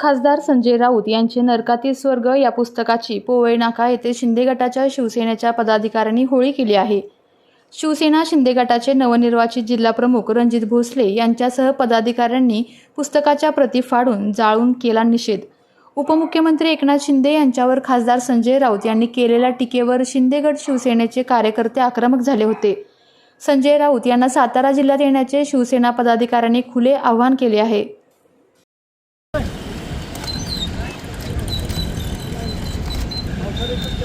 खासदार संजय राऊत यांचे नरकातील स्वर्ग या पुस्तकाची पोवई नाका येथे शिंदे गटाच्या शिवसेनेच्या पदाधिकाऱ्यांनी होळी केली आहे. शिवसेना शिंदे गटाचे नवनिर्वाचित जिल्हाप्रमुख रणजित भोसले यांच्यासह पदाधिकाऱ्यांनी पुस्तकाच्या प्रती फाडून जाळून केला निषेध. उपमुख्यमंत्री एकनाथ शिंदे यांच्यावर खासदार संजय राऊत यांनी केलेल्या टीकेवर शिंदेगड शिवसेनेचे कार्यकर्ते आक्रमक झाले होते. संजय राऊत यांना सातारा जिल्ह्यात येण्याचे शिवसेना पदाधिकाऱ्यांनी खुले आवाहन केले आहे.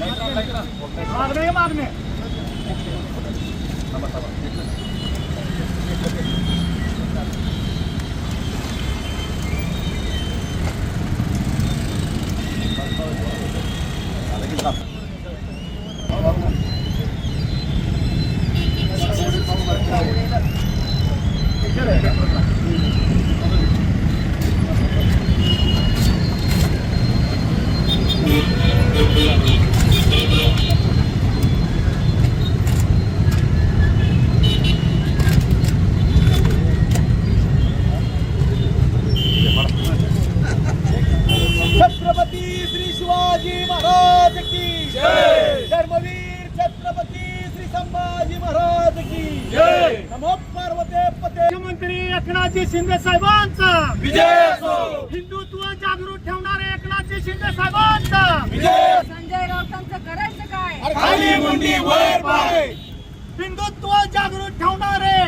मागणे मागणे. छत्रपती एकनाथजी शिंदे साहेबांचा. विजय असो. हिंदुत्व जागृत ठेवणारे एकनाथजी शिंदे साहेबांचा. विजय. संजय राऊतांचं करायचं काय? खाली मुंडी वर पाय. हिंदुत्व जागृत ठेवणारे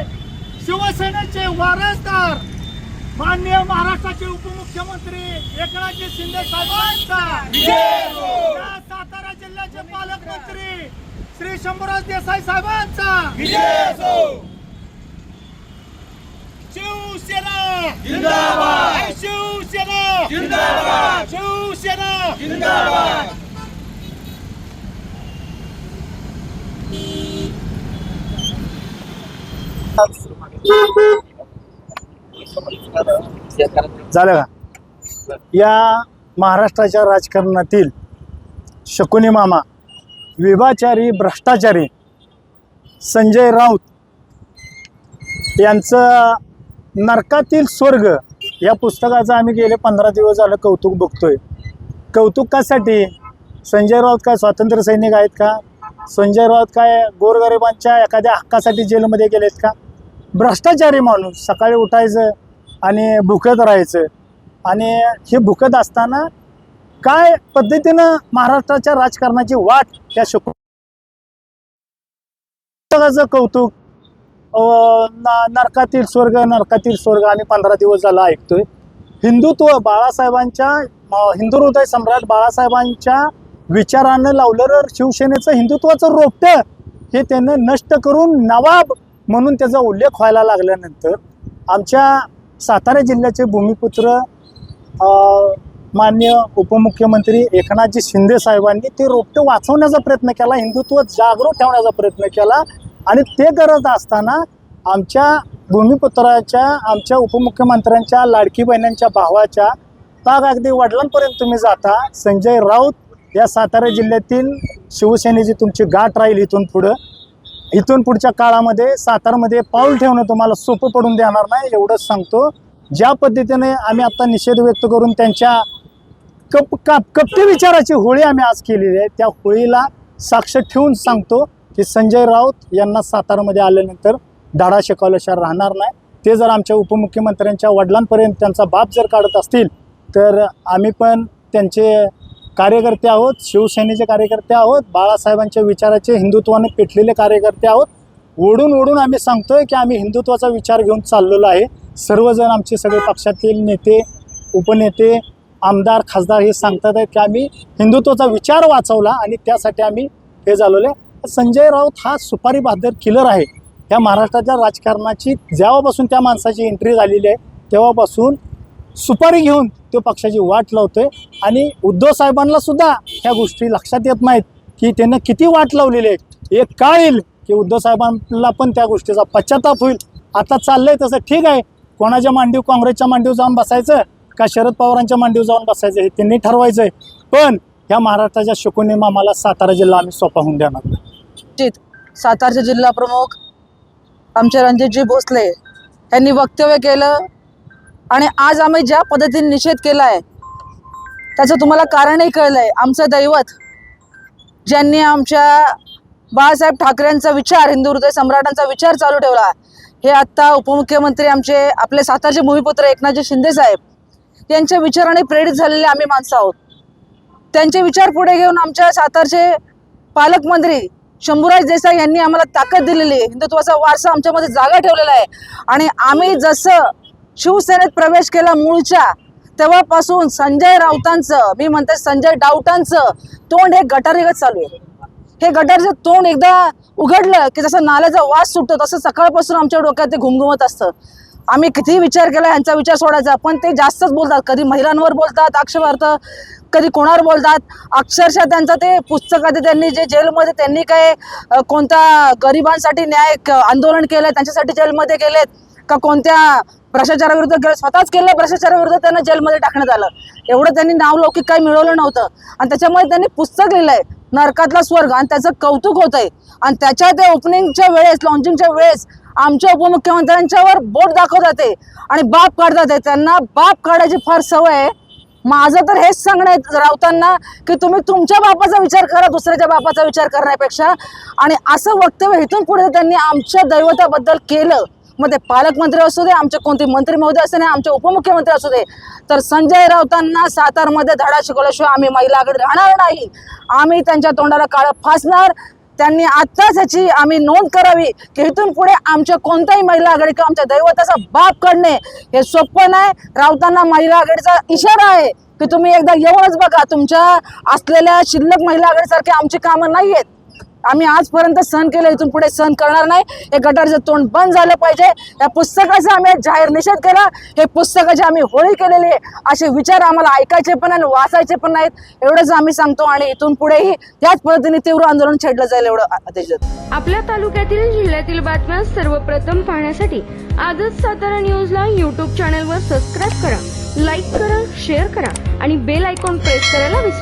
शिवसेनेचे वारसदार माननीय महाराष्ट्राचे उपमुख्यमंत्री एकनाथजी शिंदे साहेबांचा. सातारा जिल्ह्याचे पालकमंत्री श्री शंभूराज देसाई साहेबांचा. शिवसेना! जिंदाबाद! शिवसेना! जिंदाबाद! शिवसेना! जिंदाबाद! झालं का? या महाराष्ट्राच्या राजकारणातील शकुनी मामा विभाचारी भ्रष्टाचारी संजय राऊत यांचं नरकातील स्वर्ग. या पुस्तकाचं आम्ही गेले पंधरा दिवस झालं कौतुक बघतोय. कौतुकासाठी संजय राऊत काय स्वातंत्र्य सैनिक आहेत का? संजय राऊत काय गोरगरिबांच्या एखाद्या हक्कासाठी जेलमध्ये गेलेत का? भ्रष्टाचारी माणूस सकाळी उठायचं आणि भुकत राहायचं. आणि हे भुकत असताना काय पद्धतीनं महाराष्ट्राच्या राजकारणाची वाट त्या शकू पुस्तकाचं कौतुक नरकातील स्वर्ग नरकातील स्वर्ग आम्ही पंधरा दिवस झाला ऐकतोय. हिंदुत्व बाळासाहेबांच्या हिंदू हृदय सम्राट बाळासाहेबांच्या विचारानं लावलेलं शिवसेनेचं हिंदुत्वाचं रोपटं हे त्यानं नष्ट करून नवाब म्हणून त्याचा उल्लेख व्हायला लागल्यानंतर आमच्या सातारा जिल्ह्याचे भूमिपुत्र मान्य उपमुख्यमंत्री एकनाथजी शिंदे साहेबांनी ते रोपटं वाचवण्याचा प्रयत्न केला हिंदुत्व जागरूक ठेवण्याचा प्रयत्न केला. आणि ते करत असताना आमच्या भूमिपुत्राच्या आमच्या उपमुख्यमंत्र्यांच्या लाडकी बहिणींच्या भावाच्या ताग अगदी वडिलांपर्यंत तुम्ही जाता. संजय राऊत या सातारा जिल्ह्यातील शिवसेनेची तुमची गाठ राहील इथून पुढं. इथून पुढच्या काळामध्ये सातारमध्ये पाऊल ठेवणं तुम्हाला सोपं पडून देणार नाही एवढंच सांगतो. ज्या पद्धतीने आम्ही आता निषेध व्यक्त करून त्यांच्या कप कप कपटी विचाराची होळी आम्ही आज केलेली आहे त्या होळीला साक्ष ठेवून सांगतो. की संजय राऊत यांना सातारामध्ये आल्यानंतर धाडा शिकवल्याशिवाय राहणार नाही. ते जर आमच्या उपमुख्यमंत्र्यांच्या वडिलांपर्यंत त्यांचा बाप जर काढत असतील तर आम्ही पण त्यांचे कार्यकर्ते आहोत शिवसेनेचे कार्यकर्ते आहोत बाळासाहेबांच्या विचाराचे हिंदुत्वाने पेटलेले कार्यकर्ते आहोत. ओढून ओढून आम्ही सांगतोय की आम्ही हिंदुत्वाचा विचार घेऊन चाललेलो आहे. सर्वजण आमचे सगळे पक्षातील नेते उपनेते आमदार खासदार हे सांगतात आहेत की आम्ही हिंदुत्वाचा विचार वाचवला आणि त्यासाठी आम्ही हे झालेलो आहे. संजय राऊत हा सुपारी बहादर किलर आहे. या महाराष्ट्राच्या राजकारणाची जेव्हापासून त्या माणसाची एंट्री झालेली आहे तेव्हापासून सुपारी घेऊन तो पक्षाची वाट लावतोय. आणि उद्धव साहेबांना सुद्धा ह्या गोष्टी लक्षात येत नाहीत की त्यांना किती वाट लावलेली आहे. एक काळ येईल की उद्धव साहेबांना पण त्या गोष्टीचा पश्चाताप होईल. आता चाललंय तसं ठीक आहे. कोणाच्या मांडीव काँग्रेसच्या मांडीव जाऊन बसायचं का शरद पवारांच्या मांडीव जाऊन बसायचं हे त्यांनी ठरवायचं आहे पण ह्या महाराष्ट्राच्या शकुनी मामाला सातारा जिल्हा आम्ही सोपा होऊन देणार बाबतीत सातारचे जिल्हा प्रमुख आमचे रणजितजी भोसले यांनी वक्तव्य केलं आणि आज आम्ही ज्या पद्धतीने निषेध केला आहे त्याचं तुम्हाला कारणही कळलं आहे आमचं दैवत ज्यांनी आमच्या बाळासाहेब ठाकरेंचा विचार हिंदू हृदय सम्राटांचा विचार चालू ठेवला हे आत्ता उपमुख्यमंत्री आमचे आपले सातारचे भूमिपुत्र एकनाथजी शिंदे साहेब यांच्या विचाराने प्रेरित झालेले आम्ही माणसं आहोत. त्यांचे विचार पुढे घेऊन आमच्या सातारचे पालकमंत्री शंभूराज देसाई यांनी आम्हाला ताकद दिलेली आहे. हिंदुत्वाचा वारसा आमच्यामध्ये जागा ठेवलेला आहे. आणि आम्ही जसं शिवसेनेत प्रवेश केला मूळच्या तेव्हापासून संजय राऊतांचं मी म्हणते संजय डाऊटांचं तोंड हे गटारीगत चालू आहे. हे गटारचं तोंड एकदा उघडलं की जसं नाल्याचा वास सुटतो तसं सकाळपासून आमच्या डोक्यात ते घुमघुमत असतं. आम्ही कितीही विचार केला यांचा विचार सोडायचा पण ते जास्तच बोलतात. कधी महिलांवर बोलतात आक्षेपार्थ कधी कोणावर बोलतात? अक्षरशः त्यांचं ते पुस्तकात त्यांनी जे जेलमध्ये त्यांनी काय कोणत्या गरिबांसाठी न्याय आंदोलन केलं त्यांच्यासाठी जेलमध्ये गेलेत? का कोणत्या भ्रष्टाचाराविरुद्ध गेले? स्वतःच केलं भ्रष्टाचाराविरुद्ध त्यांना जेलमध्ये टाकण्यात आलं. एवढं त्यांनी नावलौकिक काही मिळवलं नव्हतं. आणि त्याच्यामुळे त्यांनी पुस्तक लिहिलंय नरकातला स्वर्ग. आणि त्याचं कौतुक होत आहे आणि त्याच्या त्या ओपनिंगच्या वेळेस लॉन्चिंगच्या वेळेस आमच्या उपमुख्यमंत्र्यांच्यावर बोट दाखवतात ते आणि बाप काढतात. त्यांना बाप काढायची फार सवय आहे. माझं तर हेच सांगणं आहे की तुम्ही तुमच्या बापाचा विचार करा दुसऱ्याच्या बापाचा विचार करण्यापेक्षा. आणि असं वक्तव्य इथून पुढे त्यांनी आमच्या दैवताबद्दल केलं. मग ते पालकमंत्री असू दे आमचे कोणते मंत्री महोदय असू दे आमचे उपमुख्यमंत्री असू दे तर संजय राऊतांना सातारमध्ये धडा शिकवल्याशिवाय आम्ही महिला आघाडी राहणार नाही. आम्ही त्यांच्या तोंडाला काळं फासणार. त्यांनी आत्ताच ह्याची आम्ही नोंद करावी की इथून पुढे आमच्या कोणत्याही महिला आघाडी किंवा आमच्या दैवताचा बाप काढणे हे सोपं नाही. राऊतांना महिला आघाडीचा इशारा आहे की तुम्ही एकदा येऊनच बघा तुमच्या असलेल्या शिल्लक महिला आघाडीसारखे आमची कामं नाही आहेत आम्ही आजपर्यंत सहन केलं इथून पुढे सहन करणार नाही. हे गटारचं तोंड बंद झालं पाहिजे. या पुस्तकाचा आम्ही जाहीर निषेध केला. हे पुस्तकाची आम्ही होळी केलेली आहे. असे विचार आम्हाला ऐकायचे पण आणि वाचायचे पण नाहीत. एवढंच आम्ही सांगतो आणि इथून पुढेही त्याच पद्धतीने तीव्र आंदोलन छेडलं जाईल एवढं आपल्या तालुक्यातील जिल्ह्यातील बातम्या सर्वप्रथम पाहण्यासाठी आजच सातारा न्यूजला यूट्यूब चॅनलवर सबस्क्राईब करा लाईक करा शेअर करा आणि बेल आयकॉन प्रेस करायला विसरू